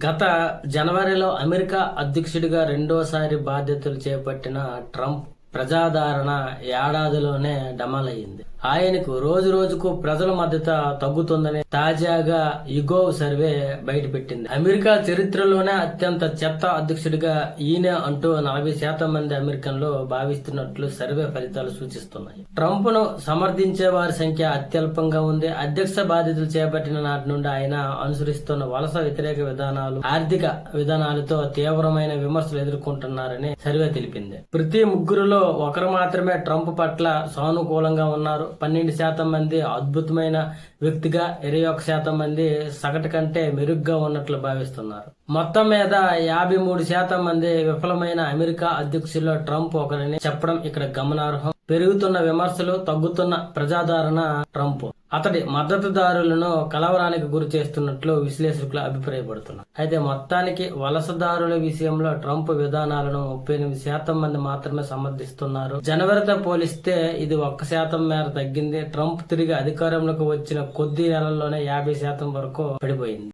గత జనవరిలో అమెరికా అధ్యక్షుడిగా రెండోసారి బాధ్యతలు చేపట్టిన ట్రంప్ ప్రజాదరణ ఏడాదిలోనే డమాలయ్యింది ఆయనకు రోజు రోజుకు ప్రజల మద్దతు తగ్గుతుందని తాజాగా యుగోవ్ సర్వే బయటపెట్టింది. అమెరికా చరిత్రలోనే అత్యంత చెత్త అధ్యక్షుడిగా ఈయన అంటూ నలభై శాతం మంది అమెరికన్లు భావిస్తున్నట్లు సర్వే ఫలితాలు సూచిస్తున్నాయి. ట్రంప్ను సమర్థించే వారి సంఖ్య అత్యల్పంగా ఉంది. అధ్యక్ష బాధ్యతలు చేపట్టిన నాటి నుండి ఆయన అనుసరిస్తున్న వలస వ్యతిరేక విధానాలు ఆర్థిక విధానాలతో తీవ్రమైన విమర్శలు ఎదుర్కొంటున్నారని సర్వే తెలిపింది. ప్రతి ముగ్గురులో ఒకరు మాత్రమే ట్రంప్ పట్ల సానుకూలంగా ఉన్నారు. పన్నెండు శాతం మంది అద్భుతమైన వ్యక్తిగా ఇరవై ఒక శాతం మంది సగటు కంటే మెరుగ్గా ఉన్నట్లు భావిస్తున్నారు. మొత్తం మీద యాభై మూడు శాతం మంది విఫలమైన అమెరికా అధ్యక్షుల్లో ట్రంప్ ఒకరని చెప్పడం ఇక్కడ గమనార్హం. పెరుగుతున్న విమర్శలు తగ్గుతున్న ప్రజాదరణ ట్రంప్. అతడి మద్దతుదారులను కలవరానికి గురి చేస్తున్నట్లు విశ్లేషకులు అభిప్రాయపడుతున్నారు. అయితే మొత్తానికి వలసదారుల విషయంలో ట్రంప్ విధానాలను ముప్పై ఎనిమిది శాతం మంది మాత్రమే సమర్థిస్తున్నారు. జనవరితో పోలిస్తే ఇది ఒక్క శాతం మేర తగ్గింది. ట్రంప్ తిరిగి అధికారంలోకి వచ్చిన కొద్ది నెలల్లోనే యాభై శాతం వరకు పడిపోయింది.